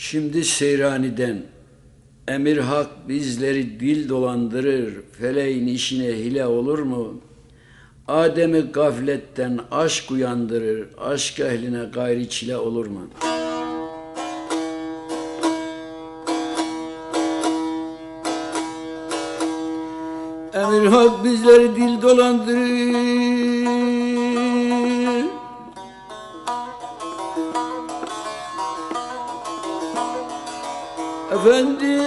Şimdi Seyrani'den Emir Hak bizleri dil dolandırır, feleğin işine hile olur mu? Adem'i gafletten aşk uyandırır, aşk ehline gayri çile olur mu? Emir Hak bizleri dil dolandırır, Efendim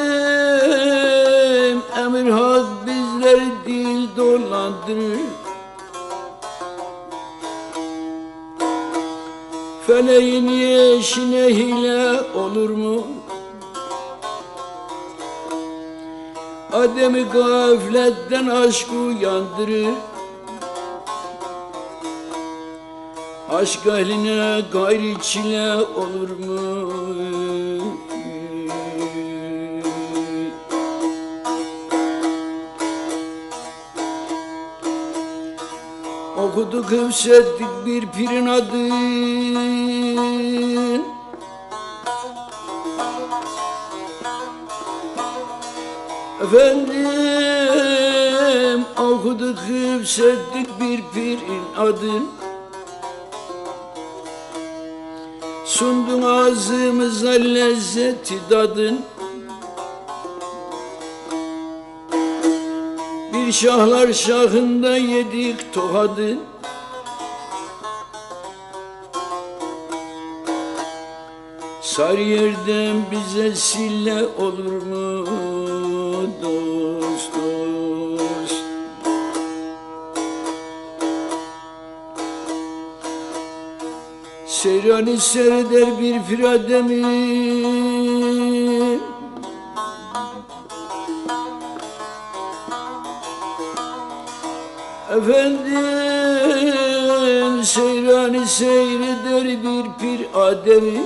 emir hak bizleri dil dolandırır Feleğin yeşine hile olur mu? Adem'i gafletten aşk uyandırır Aşk ehline gayri çile olur mu? Okuduk hıfzettik bir pirin adın Efendim okuduk hıfzettik bir pirin adın Sundun ağzımıza lezzeti dadın şahlar şahında yedik tokadı Sarıyer'den bize sille olur mu dost dost? Seyrani seyreder bir firademi Efendim seyrani seyreder bir pir ademi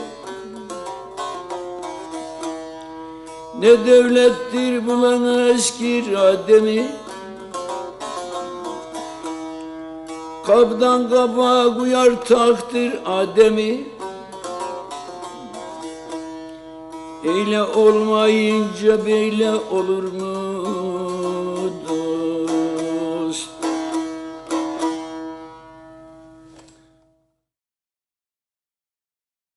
Ne devlettir bulan eski ademi Kabdan kaba kuyar taktır ademi Eyle olmayınca beyle olur mu?